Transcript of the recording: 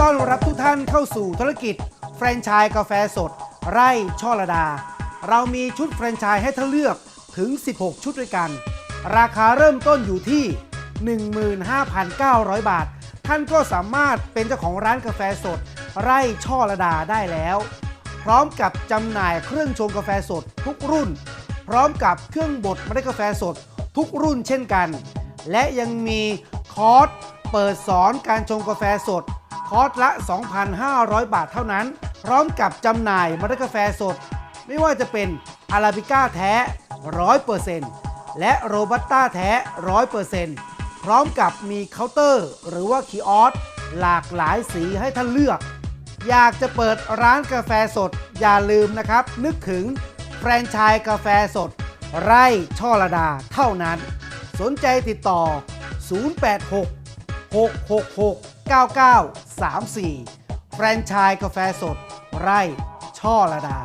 ต้อนรับทุกท่านเข้าสู่ธุรกิจ แฟรนไชส์กาแฟสด ไร่ช่อระดา เรามีชุดแฟรนไชส์ให้ท่านเลือกถึง 16 ชุดด้วยกัน ราคาเริ่มต้นอยู่ที่ 15,900 บาท ท่านก็สามารถเป็นเจ้าของร้านกาแฟสด ไร่ช่อระดาได้แล้ว พร้อมกับจำหน่ายเครื่องชงกาแฟสดทุกรุ่น พร้อมกับเครื่องบดเมล็ดกาแฟสดทุกรุ่นเช่นกัน และยังมีคอร์สเปิดสอนการชงกาแฟสด คอร์สละ 2,500 บาทเท่านั้น พร้อมกับจำหน่ายเมล็ดกาแฟสด ไม่ว่าจะเป็นอาราบิก้าแท้ 100%และโรบัสต้าแท้ 100%พร้อมกับมีเคาน์เตอร์ หรือว่าคีออสหลากหลายสีให้ท่านเลือก อยากจะเปิดร้านกาแฟสด อย่าลืมนะครับ นึกถึงแฟรนไชส์กาแฟสด ไร่ช่อระดาเท่านั้น สนใจติดต่อ 086 666 9934 แฟรนไชส์กาแฟสด ไร่ช่อระดา